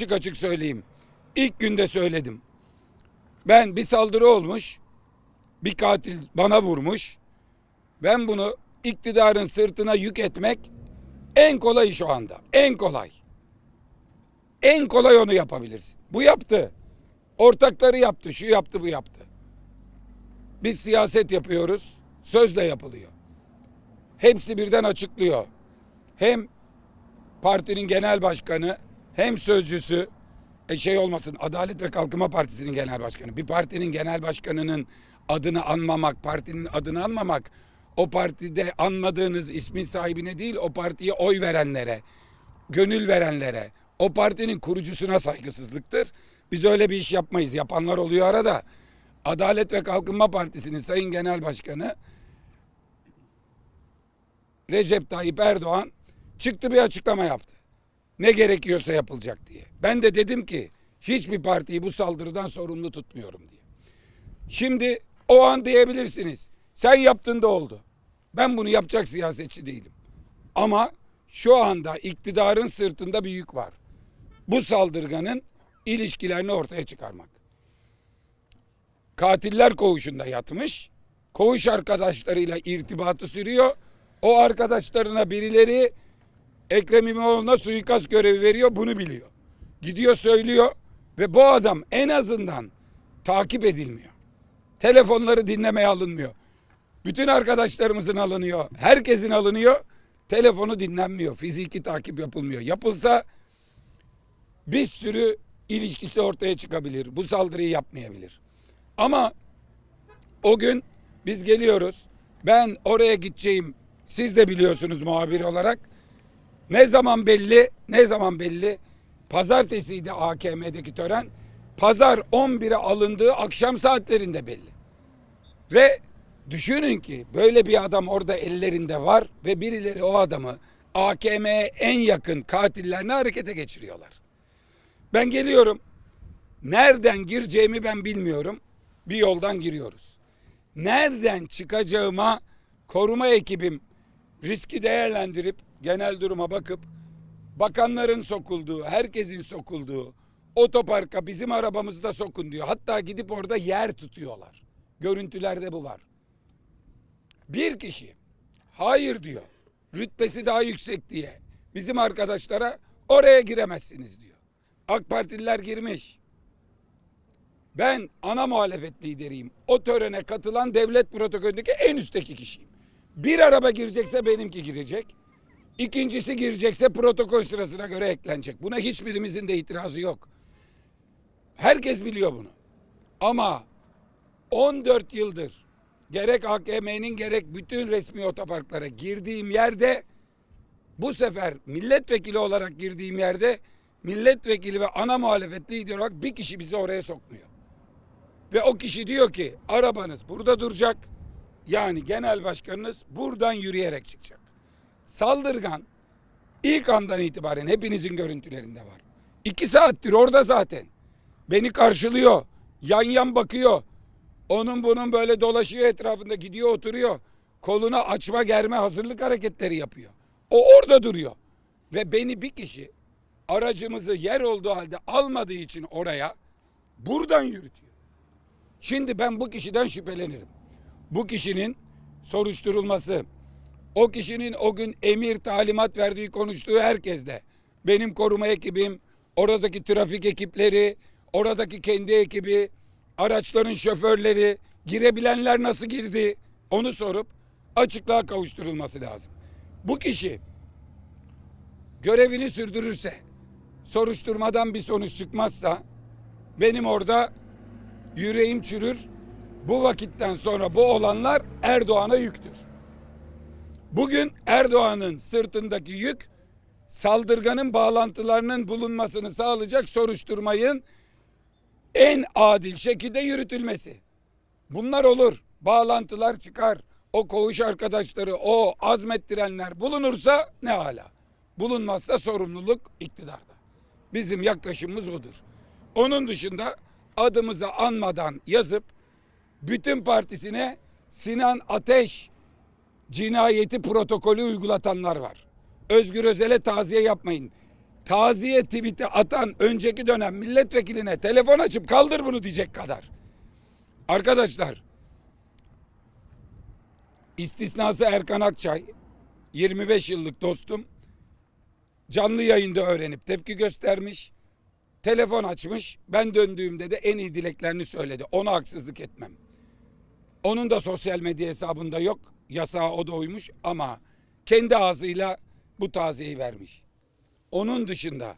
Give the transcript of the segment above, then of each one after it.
açık açık söyleyeyim. İlk günde söyledim. Ben bir saldırı olmuş. Bir katil bana vurmuş. Ben bunu iktidarın sırtına yük etmek en kolay şu anda. En kolay. En kolay onu yapabilirsin. Bu yaptı. Ortakları yaptı. Şu yaptı bu yaptı. Biz siyaset yapıyoruz. Sözle yapılıyor. Hepsi birden açıklıyor. Hem partinin genel başkanı hem sözcüsü e şey olmasın Adalet ve Kalkınma Partisi'nin genel başkanı. Bir partinin genel başkanının adını anmamak, partinin adını anmamak o partide anmadığınız ismin sahibine değil o partiye oy verenlere, gönül verenlere, o partinin kurucusuna saygısızlıktır. Biz öyle bir iş yapmayız. Yapanlar oluyor arada. Adalet ve Kalkınma Partisi'nin Sayın Genel Başkanı Recep Tayyip Erdoğan çıktı bir açıklama yaptı. Ne gerekiyorsa yapılacak diye. Ben de dedim ki hiçbir partiyi bu saldırıdan sorumlu tutmuyorum diye. Şimdi o an diyebilirsiniz. Sen yaptın da oldu. Ben bunu yapacak siyasetçi değilim. Ama şu anda iktidarın sırtında bir yük var. Bu saldırganın ilişkilerini ortaya çıkarmak. Katiller koğuşunda yatmış. Koğuş arkadaşlarıyla irtibatı sürüyor. O arkadaşlarına birileri Ekrem İmamoğlu'na suikast görevi veriyor bunu biliyor. Gidiyor söylüyor ve bu adam en azından takip edilmiyor. Telefonları dinlemeye alınmıyor. Bütün arkadaşlarımızın alınıyor. Herkesin alınıyor. Telefonu dinlenmiyor. Fiziki takip yapılmıyor. Yapılsa bir sürü ilişkisi ortaya çıkabilir. Bu saldırıyı yapmayabilir. Ama o gün biz geliyoruz. Ben oraya gideceğim. Siz de biliyorsunuz muhabir olarak. Ne zaman belli? Ne zaman belli? Pazartesiydi AKM'deki tören. Pazar 11'e alındığı akşam saatlerinde belli. Ve düşünün ki böyle bir adam orada ellerinde var ve birileri o adamı AKM'ye en yakın katillerini harekete geçiriyorlar. Ben geliyorum. Nereden gireceğimi ben bilmiyorum. Bir yoldan giriyoruz. Nereden çıkacağıma koruma ekibim riski değerlendirip genel duruma bakıp bakanların sokulduğu, herkesin sokulduğu otoparka bizim arabamızı da sokun diyor. Hatta gidip orada yer tutuyorlar. Görüntülerde bu var. Bir kişi hayır diyor. Rütbesi daha yüksek diye. Bizim arkadaşlara oraya giremezsiniz diyor. AK Partililer girmiş. Ben ana muhalefet lideriyim. O törene katılan devlet protokolündeki en üstteki kişiyim. Bir araba girecekse benimki girecek. İkincisi girecekse protokol sırasına göre eklenecek. Buna hiçbirimizin de itirazı yok. Herkes biliyor bunu. Ama 14 yıldır gerek AKM'nin gerek bütün resmi otoparklara girdiğim yerde bu sefer milletvekili olarak girdiğim yerde milletvekili ve ana muhalefet lideri olarak bir kişi bizi oraya sokmuyor. Ve o kişi diyor ki arabanız burada duracak. Yani genel başkanınız buradan yürüyerek çıkacak. Saldırgan ilk andan itibaren hepinizin görüntülerinde var. İki saattir orada zaten. Beni karşılıyor. Yan yan bakıyor. Onun bunun böyle dolaşıyor etrafında gidiyor oturuyor. Koluna açma germe hazırlık hareketleri yapıyor. O orada duruyor. Ve beni bir kişi aracımızı yer olduğu halde almadığı için oraya buradan yürütüyor. Şimdi ben bu kişiden şüphelenirim. Bu kişinin soruşturulması, o kişinin o gün emir talimat verdiği konuştuğu herkesle, benim koruma ekibim, oradaki trafik ekipleri, oradaki kendi ekibi, araçların şoförleri, girebilenler nasıl girdi onu sorup açıklığa kavuşturulması lazım. Bu kişi görevini sürdürürse, soruşturmadan bir sonuç çıkmazsa benim orada yüreğim çürür. Bu vakitten sonra bu olanlar Erdoğan'a yüktür. Bugün Erdoğan'ın sırtındaki yük saldırganın bağlantılarının bulunmasını sağlayacak soruşturmayın en adil şekilde yürütülmesi. Bunlar olur. Bağlantılar çıkar. O koğuş arkadaşları, o azmettirenler bulunursa ne hala. Bulunmazsa sorumluluk iktidarda. Bizim yaklaşımımız budur. Onun dışında adımızı anmadan yazıp bütün partisine Sinan Ateş cinayeti protokolü uygulatanlar var. Özgür Özel'e taziye yapmayın. taziye tweet'i atan önceki dönem milletvekiline telefon açıp kaldır bunu diyecek kadar. Arkadaşlar istisnası Erkan Akçay 25 yıllık dostum canlı yayında öğrenip tepki göstermiş. Telefon açmış. Ben döndüğümde de en iyi dileklerini söyledi. Ona haksızlık etmem. Onun da sosyal medya hesabında yok. Yasağa o da uymuş ama kendi ağzıyla bu taziyeyi vermiş. Onun dışında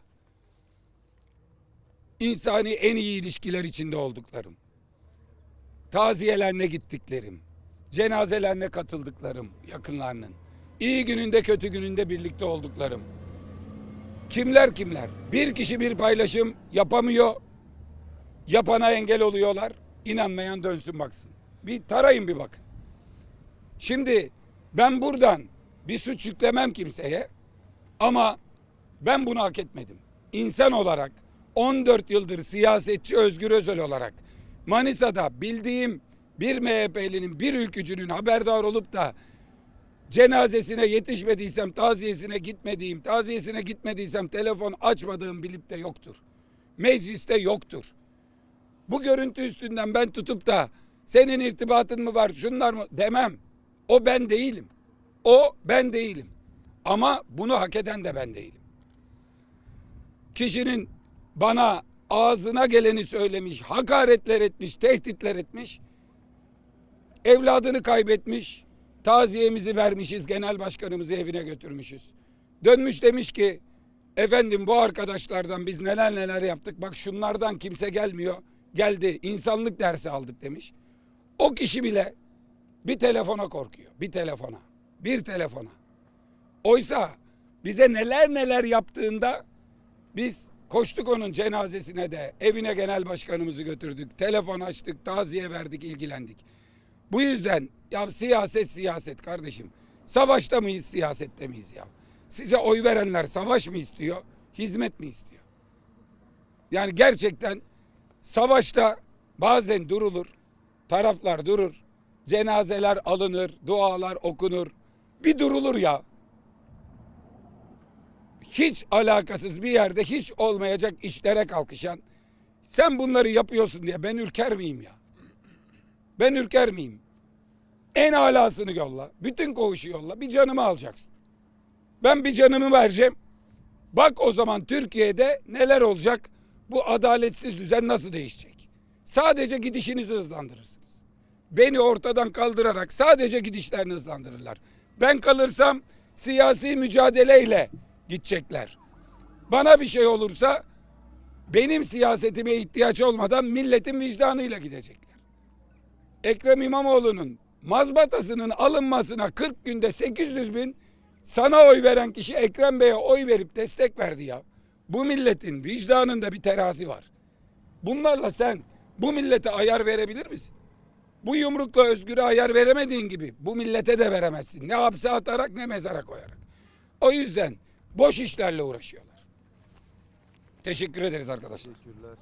insani en iyi ilişkiler içinde olduklarım, taziyelerine gittiklerim, cenazelerine katıldıklarım yakınlarının, iyi gününde kötü gününde birlikte olduklarım. Kimler kimler? Bir kişi bir paylaşım yapamıyor, yapana engel oluyorlar. İnanmayan dönsün baksın. Bir tarayın bir bakın. Şimdi ben buradan bir suç yüklemem kimseye ama ben bunu hak etmedim. İnsan olarak 14 yıldır siyasetçi Özgür Özel olarak Manisa'da bildiğim bir MHP'linin bir ülkücünün haberdar olup da cenazesine yetişmediysem taziyesine gitmediğim, taziyesine gitmediysem telefon açmadığım bilip de yoktur. Mecliste yoktur. Bu görüntü üstünden ben tutup da senin irtibatın mı var şunlar mı demem. O ben değilim. O ben değilim. Ama bunu hak eden de ben değilim. Kişinin bana ağzına geleni söylemiş, hakaretler etmiş, tehditler etmiş. Evladını kaybetmiş. Taziyemizi vermişiz, genel başkanımızı evine götürmüşüz. Dönmüş demiş ki, efendim bu arkadaşlardan biz neler neler yaptık. Bak şunlardan kimse gelmiyor. Geldi, insanlık dersi aldık demiş. O kişi bile bir telefona korkuyor. Bir telefona. Bir telefona. Oysa bize neler neler yaptığında biz koştuk onun cenazesine de evine genel başkanımızı götürdük. Telefon açtık, taziye verdik, ilgilendik. Bu yüzden ya siyaset siyaset kardeşim. Savaşta mıyız, siyasette miyiz ya? Size oy verenler savaş mı istiyor, hizmet mi istiyor? Yani gerçekten savaşta bazen durulur, taraflar durur, cenazeler alınır, dualar okunur. Bir durulur ya. Hiç alakasız bir yerde hiç olmayacak işlere kalkışan sen bunları yapıyorsun diye ben ürker miyim ya? Ben ürker miyim? En alasını yolla. Bütün koğuşu yolla. Bir canımı alacaksın. Ben bir canımı vereceğim. Bak o zaman Türkiye'de neler olacak? Bu adaletsiz düzen nasıl değişecek? Sadece gidişinizi hızlandırırsınız. Beni ortadan kaldırarak sadece gidişlerini hızlandırırlar. Ben kalırsam siyasi mücadeleyle gidecekler. Bana bir şey olursa benim siyasetime ihtiyaç olmadan milletin vicdanıyla gidecekler. Ekrem İmamoğlu'nun mazbatasının alınmasına 40 günde 800 bin sana oy veren kişi Ekrem Bey'e oy verip destek verdi ya. Bu milletin vicdanında bir terazi var. Bunlarla sen bu millete ayar verebilir misin? Bu yumrukla özgüre ayar veremediğin gibi bu millete de veremezsin. Ne hapse atarak ne mezara koyarak. O yüzden boş işlerle uğraşıyorlar. Teşekkür ederiz arkadaşlar. Teşekkürler.